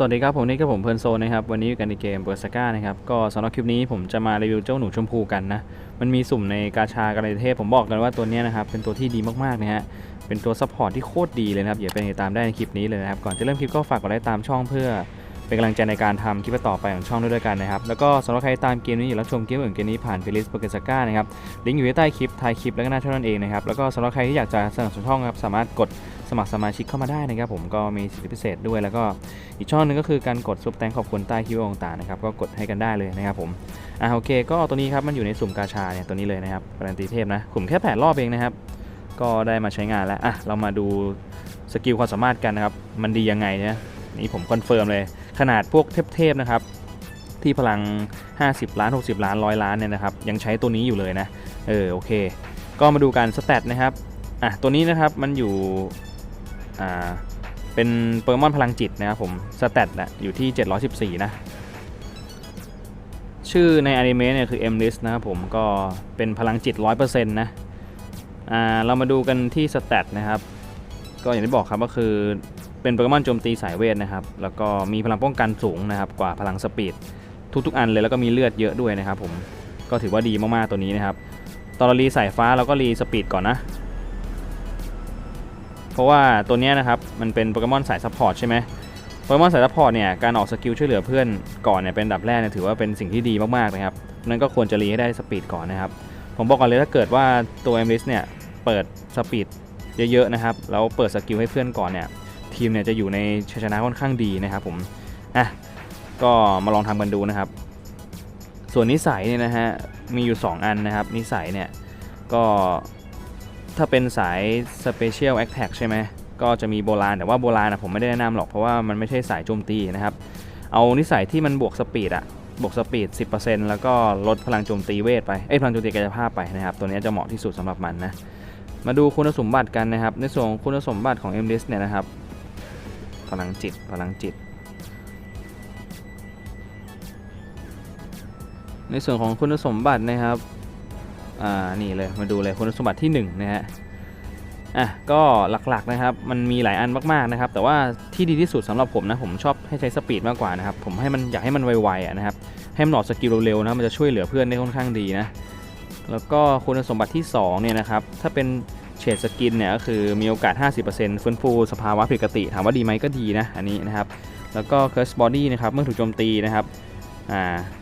สวัสดีครับผมนี่ก็ผมเพลิร์นโซนนะครับวันนี้อยู่กันในเกมเบอร์สก้านะครับก็สำหรับคลิปนี้ผมจะมารีวิวเจ้าหนูชมพูกันนะมันมีสุ่มในกาชากาเลเทพผมบอกกันว่าตัวนี้นะครับเป็นตัวที่ดีมากๆนะฮะเป็นตัวซัพพอร์ตที่โคตรดีเลยนะครับอย่าไปติดตามได้ในคลิปนี้เลยนะครับก่อนจะเริ่มคลิปก็ฝากกดไลค์ตามช่องเพื่อเป็นกำลังใจในการทำคลิปต่อไปของช่องด้วยกันนะครับแล้วก็สำหรับใครตามเกมนี้อยู่แล้วชมเกมอื่นเกมนี้ผ่านเพลย์ลิสต์โปเกสก้านะครับลิงก์อยู่ที่ใต้คลิปท้ายคลิปแล้วก็หน้าช่องนั่นเองนะครับแล้วก็สำหรับใครที่อยากจะสนับสนุนช่องครับสามารถกด สมัครสมาชิกเข้ามาได้นะครับผมก็มีสิทธิพิเศษด้วยแล้วก็อีกช่องหนึงก็คือการกดซุปแตงขอบคุณใต้คลิปต่างๆนะครับก็กดให้กันได้เลยนะครับผมอะโอเค ก็ตัวนี้ครับมันอยู่ในสุ่มกาชาเนี่ยตัวนี้เลยนะครับการันตีเทพนะขุมแค่แปดรอบเองนะครับก็ได้มาใช้งานแล้วอะเรามาดูสกิลความสามารถกันนะครับมันดียังไงเนี่ยนี่ผมคอนเฟิร์มเลยขนาดพวกเทพๆนะครับที่พลัง 50 ล้าน 60 ล้านร้อยล้านเนี่ยนะครับยังใช้ตัวนี้อยู่เลยนะ เออโอเค ก็มาดูการสแตทนะครับอะตัวนี้นะครับมันอยู่ อ่าเป็นเปอร์มอนพลังจิตนะครับผมสแตทนะอยู่ที่ 714 นะ ชื่อในอนิเมะเนี่ยคือ m l i s t นะครับผมก็เป็นพลังจิต 100%นะอ่าเรามาดูกันที่สแตทนะครับก็อย่างที่บอกครับก็คือเป็นโปเกมอนโจมตีสายเวทนะครับ แล้วก็มีพลังป้องกันสูงนะครับกว่าพลังสปีดทุกๆ อันเลยแล้วก็มีเลือดเยอะด้วยนะครับผมก็ถือว่าดีมากๆตัวนี้นะครับ ตอนเรารีสายฟ้าเราก็รีสปีดก่อนนะ ราะว่าตัวนี้นะครับมันเป็นโปเกมอนสายซัพพอร์ตใช่ไหมโปเกมอนสายซัพพอร์ตเนี่ยการออกสกิลช่วยเหลือเพื่อนก่อนเนี่ยเป็นดับแรกเนี่ยถือว่าเป็นสิ่งที่ดีมากๆนะครับนั้นก็ควรจะรีให้ได้สปีดก่อนนะครับผมบอกก่อนเลยถ้าเกิดว่าตัวเอมริสเนี่ยเปิดสปีดเยอะๆนะครับแล้วเปิดสกิลให้เพื่อนก่อนเนี่ยทีมเนี่ยจะอยู่ในชัยชนะค่อนข้างดีนะครับผมอะก็มาลองทำกันดูนะครับ ส่วนนิสัยเนี่ยนะฮะมีอยู่ 2 อันนะครับนิสัยเนี่ยก็ ถ้าเป็นสาย Special Attack ใช่ไหมก็จะมีโบราณ แต่ว่าโบราณนะผมไม่ได้แนะนำหรอก เพราะว่ามันไม่ใช่สายโจมตีนะครับ เอานิสัยที่มันบวกสปีดอะบวกสปีด 10%แล้วก็ลดพลังโจมตีเวทไป เอ้ยพลังโจมตีกายภาพไปนะครับ ตัวนี้จะเหมาะที่สุดสำหรับมันนะ มาดูคุณสมบัติกันนะครับ ในส่วนของคุณสมบัติของ m l i s เนี่ยนะครับ พลังจิต พลังจิต ในส่วนของคุณสมบัตินะครับ อ่านี่เลยมาดูเลยคุณสมบัติที่1นะฮะอะก็หลักๆนะครับมันมีหลายอันมากๆนะครับแต่ว่าที่ดีที่สุดสำหรับผมนะผมชอบให้ใช้สปีดมากกว่านะครับผมให้มันอยากให้มันไวๆอะนะครับให้มันออกสกิลเร็วๆนะมันจะช่วยเหลือเพื่อนได้ค่อนข้างดีนะแล้วก็คุณสมบัติที่2เนี่ยนะครับถ้าเป็นเฉดสกินเนี่ยก็คือมีโอกาส 50%ฟื้นฟูสภาวะผิดปกติ ถามว่าดีไหมก็ดีนะอันนี้นะครับแล้วก็ Curse Body นะครับเมื่อถูกโจมตีนะครับ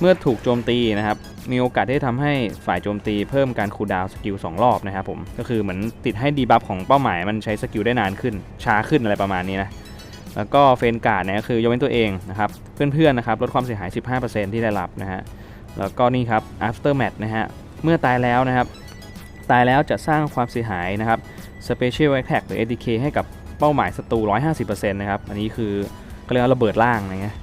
เมื่อถูกโจมตีนะครับ มีโอกาสที่จะทำให้ฝ่ายโจมตีเพิ่มการคูลดาวสกิล2รอบนะครับผม ก็คือเหมือนติดให้ดีบัฟของเป้าหมายมันใช้สกิลได้นานขึ้น ช้าขึ้นอะไรประมาณนี้นะ แล้วก็เฟนการ์ดเนี่ยคือยกเว้นตัวเองนะครับ เพื่อนๆนะครับลดความเสียหาย 15%ที่ได้รับนะฮะ แล้วก็นี่ครับ after match นะฮะ เมื่อตายแล้วนะครับ ตายแล้วจะสร้างความเสียหายนะครับ Special Attack หรือ ATK ให้กับเป้าหมายศัตรู 150%นะครับ อันนี้คือเขาเรียกว่าระเบิดล่างนะฮะ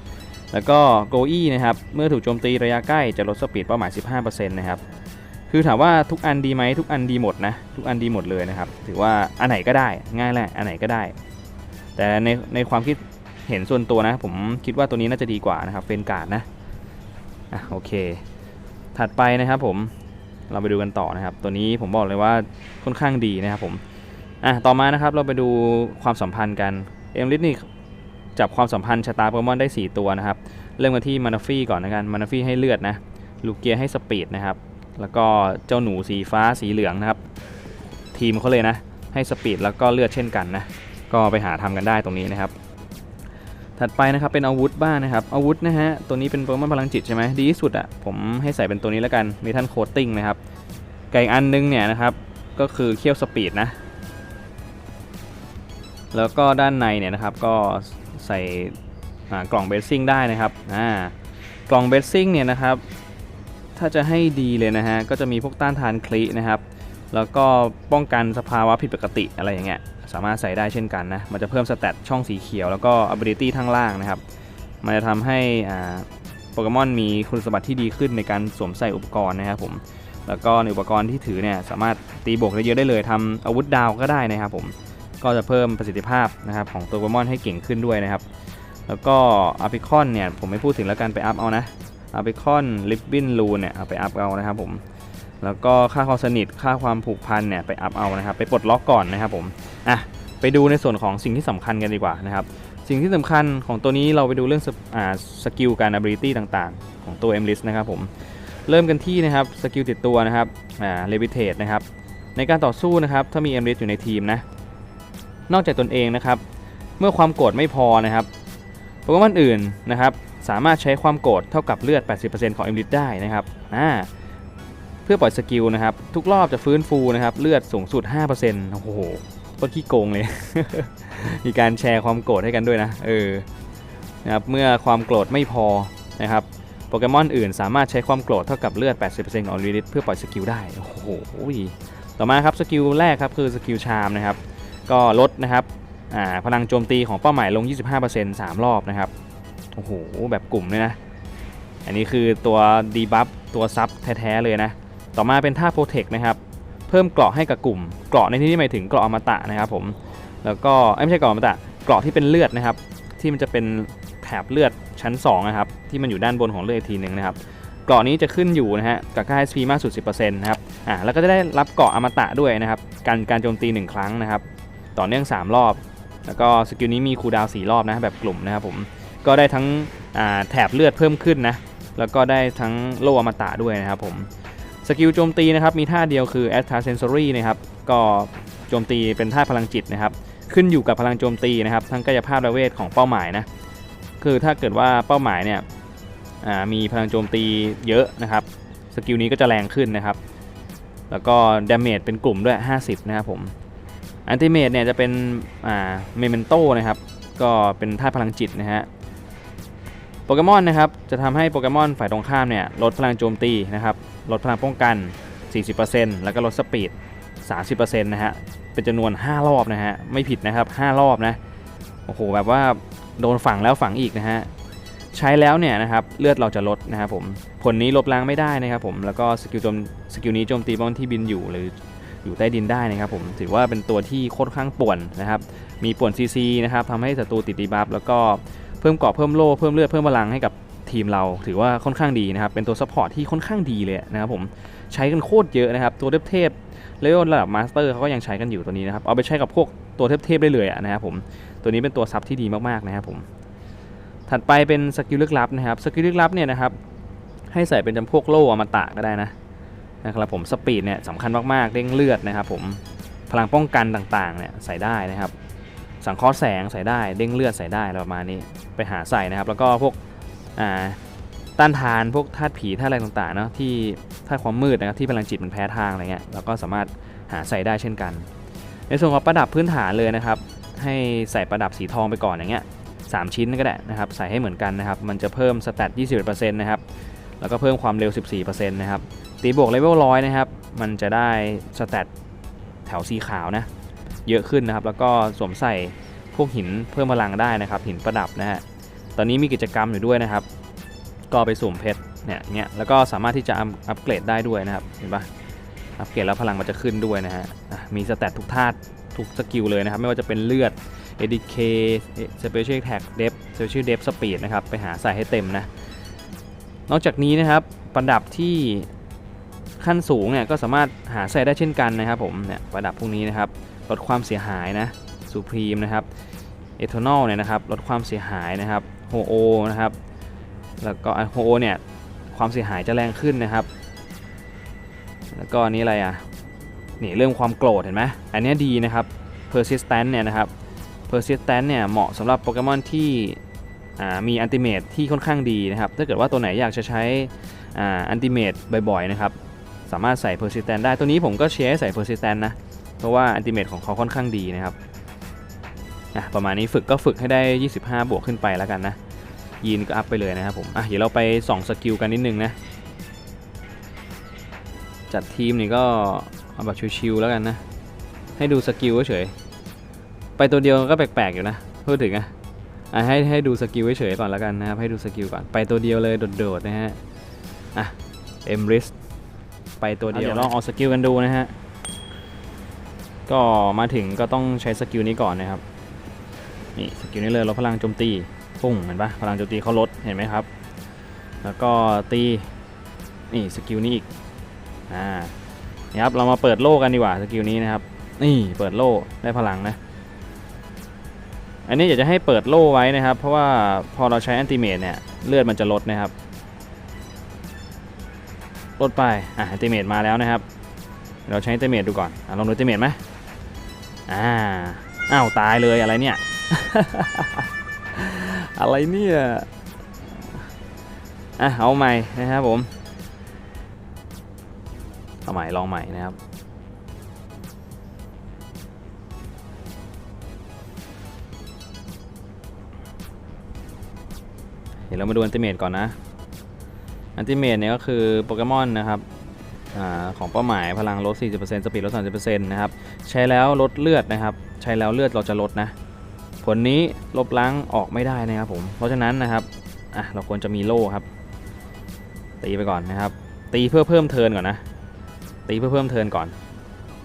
แล้วก็ Go E นะครับ เมื่อถูกโจมตีระยะใกล้จะลดสปีดเป้าหมาย 15%นะครับ คือถามว่าทุกอันดีไหมทุกอันดีหมดนะ ทุกอันดีหมดเลยนะครับ ถือว่าอันไหนก็ได้ง่ายแหละ อันไหนก็ได้ แต่ในในความคิดเห็นส่วนตัวนะ ผมคิดว่าตัวนี้น่าจะดีกว่านะครับเฟนการ์ดนะ อะโอเค ถัดไปนะครับผมเราไปดูกันต่อนะครับ ตัวนี้ผมบอกเลยว่าค่อนข้างดีนะครับผม อะต่อมานะครับเราไปดูความสัมพันธ์กัน เอมลิสนี่ จับความสัมพันธ์ชะตาโปเกมอนได้ 4 ตัวนะครับ เริ่มกันที่มานาฟี่ก่อนนะกันมานาฟี่ให้เลือดนะลูกเกียร์ให้สปีดนะครับ แล้วก็เจ้าหนูสีฟ้าสีเหลืองนะครับ ทีมเขาเลยนะ ให้สปีดแล้วก็เลือดเช่นกันนะ ก็ไปหาทำกันได้ตรงนี้นะครับ ถัดไปนะครับเป็นอาวุธบ้างนะครับ อาวุธนะฮะ ตัวนี้เป็นโปเกมอนพลังจิตใช่ไหมดีที่สุดอะ่ะ ผมให้ใส่เป็นตัวนี้แล้วกันมีท่านโคตติ้งนะครับไก่อันนึงเนี่ยนะครับ ก็คือเคี่ยวสปีดนะ แล้วก็ด้านในเนี่ยนะครับก็ ใส่กล่องเบสซิ่งได้นะครับกล่องเบสซิ่งเนี่ยนะครับ ถ้าจะให้ดีเลยนะฮะก็จะมีพวกต้านทานคลีนะครับ แล้วก็ป้องกันสภาวะผิดปกติอะไรอย่างเงี้ยสามารถใส่ได้เช่นกันนะมันจะเพิ่มสเตตช่องสีเขียวแล้วก็ ability ทั้งล่างนะครับ มันจะทำให้โปเกมอนมีคุณสมบัติที่ดีขึ้นในการสวมใส่อุปกรณ์นะครับผมแล้วก็อุปกรณ์ที่ถือเนี่ยสามารถตีบวกได้เยอะได้เลยทำอาวุธดาวก็ได้นะครับผม ก็จะเพิ่มประสิทธิภาพนะครับของตัวโปเกมอนให้เก่งขึ้นด้วยนะครับ แล้วก็อาร์พิคอนเนี่ยผมไม่พูดถึงแล้วกันไปอัพเอานะอาร์พิคอนลิปบินลูเนี่ยเอาไปอัพเอานะครับผมแล้วก็ค่าความสนิทค่าความผูกพันเนี่ยไปอัพเอานะครับไปปลดล็อกก่อนนะครับผมอะไปดูในส่วนของสิ่งที่สำคัญกันดีกว่านะครับสิ่งที่สำคัญของตัวนี้เราไปดูเรื่องสกิลการ ability ต่างๆ ของตัว m l i s t นะครับผมเริ่มกันที่นะครับสกิลติดตัวนะครับอ่า levitate นะครับในการต่อสู้นะครับถ้ามี m l i s t อยู่ในทีมนะ นอกจากตนเองนะครับ เมื่อความโกรธไม่พอนะครับโปเกมอนอื่นนะครับ สามารถใช้ความโกรธเท่ากับเลือด 80%ของ m l i s t ได้นะครับอ่าเพื่อปล่อยสกิลนะครับ ทุกรอบจะฟื้นฟูนะครับ เลือดสูงสุด 5%โอ้โหโคตรขี้โกงเลย มีการแชร์ความโกรธให้กันด้วยนะ เออ นะครับ เมื่อความโกรธไม่พอนะครับ โปเกมอนอื่นสามารถใช้ความโกรธเท่ากับเลือด 80%ของลิลิทเพื่อปล่อยสกิลได้ โอ้โห ต่อมาครับ สกิลแรกครับคือสกิลชามนะครับ ก็ลดนะครับพลังโจมตีของเป้าหมายลง 25% 3 รอบนะครับโอ้โหแบบกลุ่มเลยนะอันนี้คือตัวดีบัฟตัวซับแท้ๆเลยนะต่อมาเป็นท่าโปรเทคนะครับเพิ่มเกราะให้กับกลุ่ม เกราะในที่นี้หมายถึงเกราะอมตะนะครับผมแล้วก็เอ้ยไม่ใช่เกราะอมตะเกราะที่เป็นเลือดนะครับ ที่มันจะเป็นแถบเลือดชั้น2นะครับที่มันอยู่ด้านบนของเลือดอีกทีหนึ่งนะครับเกราะนี้จะขึ้นอยู่นะฮะกับค่า HP มากสุด 10%นะครับอ่าแล้วก็จะได้รับเกราะอมตะด้วยนะครับการการโจมตี 1 ครั้งนะครับ ต่อเนื่อง 3 รอบ แล้วก็สกิลนี้มีคูลดาวน์4รอบนะแบบกลุ่มนะครับผมก็ได้ทั้งแถบเลือดเพิ่มขึ้นนะแล้วก็ได้ทั้งโล่อมตะด้วยนะครับผมสกิลโจมตีนะครับมีท่าเดียวคือ a t t a Sensory นะครับก็โจมตีเป็นท่าพลังจิตนะครับขึ้นอยู่กับพลังโจมตีนะครับทั้งกายภาพและเวทของเป้าหมายนะคือถ้าเกิดว่าเป้าหมายเนี่ยมีพลังโจมตีเยอะนะครับสกิลนี้ก็จะแรงขึ้นนะครับ แล้วก็ดาเมจเป็นกลุ่มด้วย 50 นะครับผม อันติเมตเนี่ยจะเป็นอ่าเมเมนโตนะครับ ก็เป็นท่าพลังจิตนะฮะโปเกมอนนะครับจะทำให้โปเกมอนฝ่ายตรงข้ามเนี่ยลดพลังโจมตีนะครับลดพลังป้องกัน 40%แล้วก็ลดสปีด 30%นะฮะเป็นจำนวน 5 รอบนะฮะไม่ผิดนะครับ 5 รอบนะโอ้โหแบบว่าโดนฝังแล้วฝังอีกนะฮะใช้แล้วเนี่ยนะครับเลือดเราจะลดนะครับผมผลนี้ลบล้างไม่ได้นะครับผมแล้วก็สกิลโจมสกิลนี้โจมตีบอลที่บินอยู่หรือ อยู่ใต้ดินได้นะครับผมถือว่าเป็นตัวที่ค่อนข้างป่วนนะครับมีป่วนซีซีนะครับทำให้ศัตรูติดดีบัฟแล้วก็เพิ่มเกราะเพิ่มโล่เพิ่มเลือดเพิ่มพลังให้กับทีมเราถือว่าค่อนข้างดีนะครับเป็นตัวซัพพอร์ตที่ค่อนข้างดีเลยนะครับผมใช้กันโคตรเยอะนะครับตัวเทพๆเลเวลระดับมาสเตอร์เขาก็ยังใช้กันอยู่ตัวนี้นะครับเอาไปใช้กับพวกตัวเทพๆได้เลยนะครับผมตัวนี้เป็นตัวซับที่ดีมากๆนะครับผมถัดไปเป็นสกิลลึกลับนะครับสกิลลึกลับเนี่ยนะครับให้ใส่เป็นจำพวกโล่อมตะก็ได้นะ นะครับผมสปีดเนี่ยสำคัญมากๆเร่งเลือดนะครับผมพลังป้องกันต่างๆเนี่ยใส่ได้นะครับ สังเคราะห์แสงใส่ได้เด้งเลือดใส่ได้ประมาณนี้ไปหาใส่นะครับ แล้วก็พวกอ่าต้านทานพวกธาตุผีธาตุอะไรต่างๆเนาะที่ธาตุความมืดนะครับที่พลังจิตมันแพ้ทางอะไรเงี้ยเราก็สามารถหาใส่ได้เช่นกัน ในส่วนของประดับพื้นฐานเลยนะครับ ให้ใส่ประดับสีทองไปก่อนอย่างเงี้ยสามชิ้นก็ได้นะครับใส่ให้เหมือนกันนะครับ มันจะเพิ่มสแตท21%นะครับแล้วก็เพิ่มความเร็ว 14%นะครับ ตีบวกเลเวลร้อยนะครับ มันจะได้สแตทแถวสีขาวนะ เยอะขึ้นนะครับ แล้วก็สวมใส่พวกหินเพิ่มพลังได้นะครับ หินประดับนะฮะ ตอนนี้มีกิจกรรมอยู่ด้วยนะครับ ก็ไปสุ่มเพชรเนี่ยเงี้ย แล้วก็สามารถที่จะอัพอัปเกรดได้ด้วยนะครับ เห็นปะอัปเกรดแล้วพลังมันจะขึ้นด้วยนะฮะอะมีสแตททุกธาตุทุกสกิลเลยนะครับ ไม่ว่าจะเป็นเลือด ADK Special Attack Depth Special Depth Speed นะครับ ไปหาใส่ให้เต็มนะ นอกจากนี้นะครับ ประดับที่ ขั้นสูงเนี่ยก็สามารถหาใส่ได้เช่นกันนะครับผมเนี่ยประดับพวกนี้นะครับลดความเสียหายนะสุพรีมนะครับเอทานอลเนี่ยนะครับลดความเสียหายนะครับโฮโอนะครับแล้วก็โฮโอเนี่ยความเสียหายจะแรงขึ้นนะครับ แล้วก็อันนี้อะไรอะนี่เรื่องความโกรธเห็นไหมอันนี้ดีนะครับ persistent เนี่ยนะครับ persistent เนี่ยเหมาะสำหรับโปเกมอนที่มีอันติเมตที่ค่อนข้างดีนะครับ ถ้าเกิดว่าตัวไหนอยากจะใช้อันติเมตบ่อยๆนะครับ สามารถใส่ persistent ได้ ตัวนี้ผมก็เชียร์ให้ใส่ persistent นะ เพราะว่าอันติเมตของเขาค่อนข้างดีนะครับอะประมาณนี้ฝึกก็ฝึกให้ได้ 25 บวกขึ้นไปแล้วกันนะ ยีนก็อัพไปเลยนะครับผมอะเดี๋ยวเราไปส่องสกิลกันนิดนึงนะ จัดทีมนี่ก็เอาแบบชิวๆแล้วกันนะ ให้ดูสกิลเฉยไปตัวเดียวก็แปลกๆอยู่นะพูดถึงอะอะให้ให้ดูสกิลเฉยๆก่อนแล้วกันนะครับให้ดูสกิลก่อนไปตัวเดียวเลยโดดๆนะฮะอะเอ็มริส ไปตัวเดียวลองเอาสกิลกันดูนะฮะ ก็มาถึงก็ต้องใช้สกิลนี้ก่อนนะครับ นี่สกิลนี้เลยลดพลังโจมตีปุ้งเห็นปะพลังโจมตีเขาลดเห็นไหมครับ แล้วก็ตีนี่สกิลนี้อีกอ่านี่ครับเรามาเปิดโล่กันดีกว่าสกิลนี้นะครับ นี่เปิดโล่ได้พลังนะอันนี้อยากจะให้เปิดโล่ไว้นะครับ เพราะว่าพอเราใช้อันติเมตเนี่ยเลือดมันจะลดนะครับ ลดไป อะอันติเมตมาแล้วนะครับ เราใช้อันติเมตดูก่อนอะลองดูอันติเมตไหมอ่า อ้าว ตายเลยอะไรเนี่ย อะไรเนี่ย อะ เอาใหม่นะครับผม เอาใหม่ ลองใหม่นะครับเดี๋ยวเรามาดูอันติเมตก่อนนะ อันติเมตเนี่ยก็คือโปเกมอนนะครับอของเป้าหมายพลังลด 40%สปีดลด 30%นะครับใช้แล้วลดเลือดนะครับ ใช้แล้วเลือดเราจะลดนะ ผลนี้ลบล้างออกไม่ได้นะครับผม เพราะฉะนั้นนะครับอะเราควรจะมีโล่ครับ ตีไปก่อนนะครับ ตีเพื่อเพิ่มเทินก่อนนะ ตีเพื่อเพิ่มเทินก่อน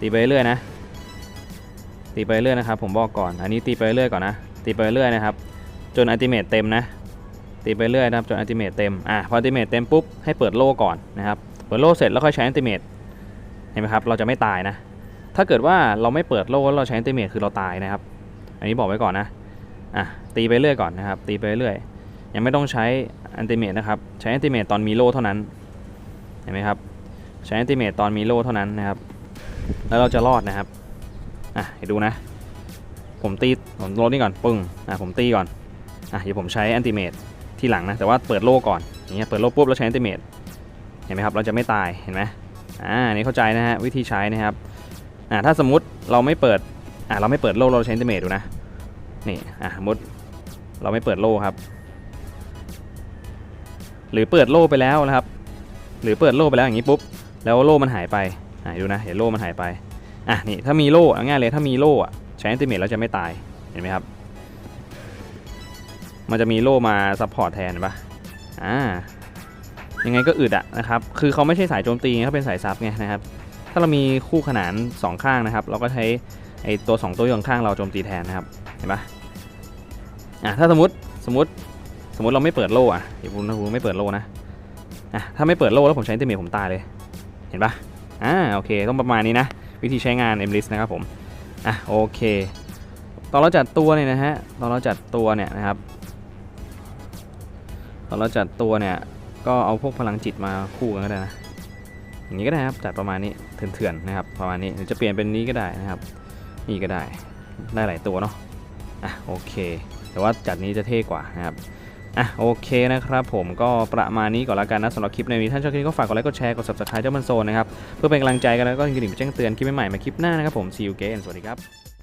ตีไปเรื่อยนะ ตีไปเรื่อยนะครับ ผมบอกก่อน อันนี้ตีไปเรื่อยก่อนนะ ตีไปเรื่อยนะครับ จนอัลติเมตเต็มนะ ตีไปเรื่อยนะครับจนอัลติเมตเต็มอะพออัลติเมตเต็มปุ๊บให้เปิดโล่ก่อนนะครับเปิดโล่เสร็จแล้วค่อยใช้อัลติเมตเห็นไหมครับเราจะไม่ตายนะ ถ้าเกิดว่าเราไม่เปิดโล่แล้วเราใช้อัลติเมตคือเราตายนะครับ อันนี้บอกไว้ก่อนนะอะตีไปเรื่อยก่อนนะครับ ตีไปเรื่อยยังไม่ต้องใช้อันติเมตนะครับใช้อันติเมตตอนมีโล่เท่านั้นเห็นไหมครับใช้อันติเมตตอนมีโล่เท่านั้นนะครับ แล้วเราจะรอดนะครับอะให้ดูนะ ผมตีผมลดนี่ก่อนปึ้งอะผมตีก่อนอะเดี๋ยวผมใช้อันติเมต ทีหลังนะแต่ว่าเปิดโล่ก่อนอย่างเงี้ยเปิดโล่ปุ๊บแล้วใช้อันติเมตเห็นไหมครับเราจะไม่ตายเห็นไหมอ่านี้เข้าใจนะฮะวิธีใช้นะครับอ่าถ้าสมมติเราไม่เปิดอ่าเราไม่เปิดโล่เราใช้อันติเมตดูนะนี่อะสมมติเราไม่เปิดโล่ครับ หรือเปิดโล่ไปแล้วนะครับ หรือเปิดโล่ไปแล้วอย่างนี้ปุ๊บแล้วโล่มันหายไปอะดูนะเห็นโล่มันหายไปอะนี่ถ้ามีโล่ง่ายเลยถ้ามีโล่อะใช้อันติเมตเราจะไม่ตายเห็นไหมครับ มันจะมีโล่มาซัพพอร์ตแทนเห็นปะอ่ายังไงก็อึดอะนะครับ คือเขาไม่ใช่สายโจมตีเขาเป็นสายซับไงนะครับ ถ้าเรามีคู่ขนานสองข้างนะครับ เราก็ใช้ไอตัวสองตัวอยู่ข้างเราโจมตีแทนนะครับ เห็นปะอะถ้าสมมติสมมติสมมติเราไม่เปิดโล่อะเดี๋ยวผมผมไม่เปิดโล่นะ อะถ้าไม่เปิดโล่แล้วผมใช้อันติเมตผมตายเลย เห็นปะอ่าโอเค ต้องประมาณนี้นะ วิธีใช้งาน m l i s t นะครับผม อะโอเค ตอนเราจัดตัวเนี่ยนะฮะ ตอนเราจัดตัวเนี่ยนะครับ ตอนเราจัดตัวเนี่ยก็เอาพวกพลังจิตมาคู่กันก็ได้นะอย่างนี้ก็ได้ครับจัดประมาณนี้เถื่อนๆนะครับประมาณนี้หรือจะเปลี่ยนเป็นนี้ก็ได้นะครับ นี่ก็ได้ได้หลายตัวเนาะอะโอเค แต่ว่าจัดนี้จะเท่กว่านะครับอะโอเคนะครับผมก็ประมาณนี้ก่อนละกันนะสำหรับคลิปในนี้ท่านชอบคลิปก็ฝากกดไลค์กดแชร์กด subscribe เจ้ามันโซนนะครับเพื่อเป็นกำลังใจกันแล้วก็กระดิ่งแจ้งเตือนคลิปใหม่ๆมาคลิปหน้านะครับผม see you again สวัสดีครับ